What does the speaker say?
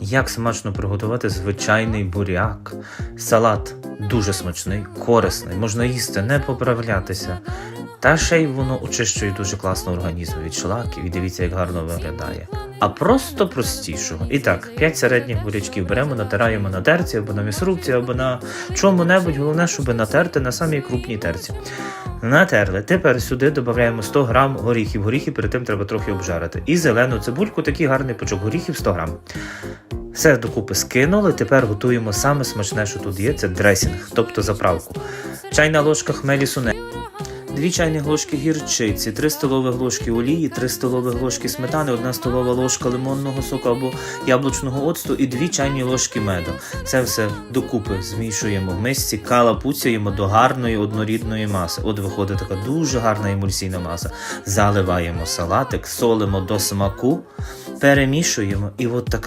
Як смачно приготувати звичайний буряк. Салат дуже смачний, корисний, можна їсти, не поправлятися. Та ще й воно очищує дуже класно організм від шлаків і дивіться, як гарно виглядає. А просто простішого. І так, 5 середніх бурячків беремо, натираємо на терці або на місрубці, або на чому-небудь. Головне, щоб натерти на самій крупній терці. Натерли. Тепер сюди додаємо 100 грам горіхів. Горіхи перед тим треба трохи обжарити. І зелену цибульку, такий гарний пучок горіхів 100 грам. Все докупи скинули. Тепер готуємо саме смачне, що тут є, це дресінг, тобто заправку. Чайна ложка хмелі суне. 2 чайні ложки гірчиці, 3 столові ложки олії, 3 столові ложки сметани, 1 столова ложка лимонного соку або яблучного оцту і 2 чайні ложки меду. Це все докупи змішуємо в мисці, калапуцюємо до гарної однорідної маси. От виходить така дуже гарна емульсійна маса. Заливаємо салатик, солимо до смаку, перемішуємо, і от така.